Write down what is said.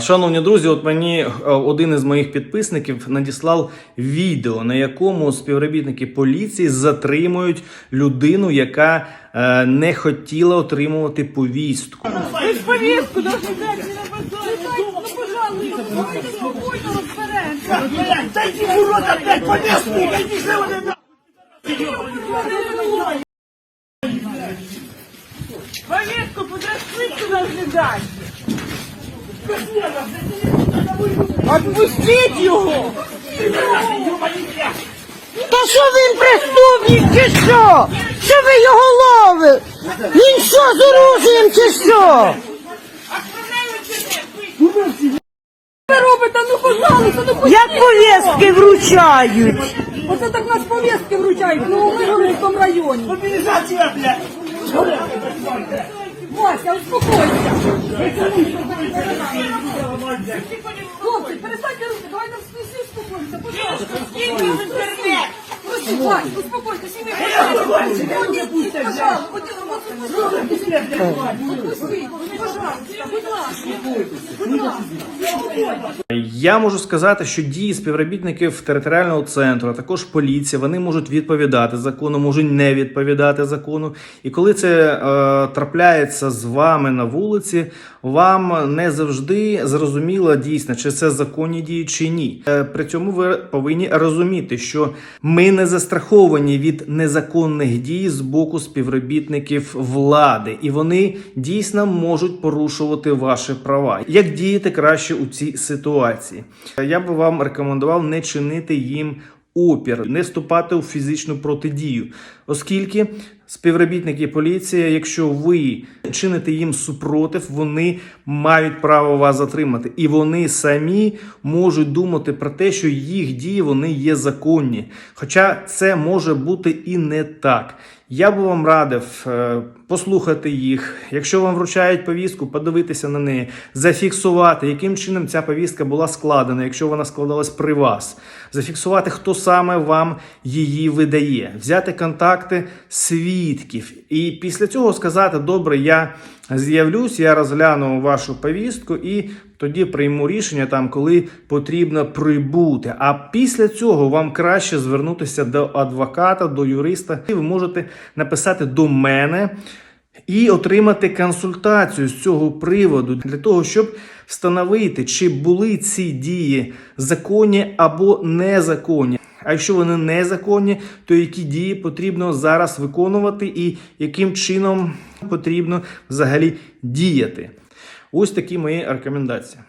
Шановні друзі, от мені е, один із моїх підписників надіслав відео, на якому співробітники поліції затримують людину, яка е, не хотіла отримувати повістку. Ви ж повістку дати на базар. Ну, пожалуйста, давайте Отпустіть його! Та що він преступник чи що? Що ви його ловили? Він що з оружієм чи що? Ви робите, ну пожалуйста, ну пустіть. Як повістки вручають? Оце так нас повістки вручають, ну у Миргородському районі. Мобилизация, блядь! Вася, успокойся. Хлопці, перестаньте руки, давайте всі успокоїмося, пожалуйста. Ви пожалуйста. Я можу сказати, що дії співробітників територіального центру, а також поліція, вони можуть відповідати закону, можуть не відповідати закону. І коли це е, трапляється з вами на вулиці, вам не завжди зрозуміло дійсно, чи це законні дії чи ні. Е, при цьому ви повинні розуміти, що ми не застраховані від незаконних дій з боку співробітників влади, і вони дійсно можуть порушувати ваші права. Як діяти краще у цій ситуації? Я би вам рекомендував не чинити їм опір, не вступати у фізичну протидію, оскільки співробітники поліції, якщо ви чините їм супротив, вони мають право вас затримати, і вони самі можуть думати про те, що їх дії вони є законні. Хоча це може бути і не так. Я би вам радив е, послухати їх. Якщо вам вручають повістку, подивитися на неї, зафіксувати, яким чином ця повістка була складена, якщо вона складалась при вас, зафіксувати, хто саме вам її видає, взяти контакти свідків, і після цього сказати: добре, я з'явлюсь, я розгляну вашу повістку і тоді прийму рішення там, коли потрібно прибути. А після цього вам краще звернутися до адвоката, до юриста. І ви можете написати до мене. І отримати консультацію з цього приводу для того, щоб встановити, чи були ці дії законні або незаконні. А якщо вони незаконні, то які дії потрібно зараз виконувати і яким чином потрібно взагалі діяти? Ось такі мої рекомендації.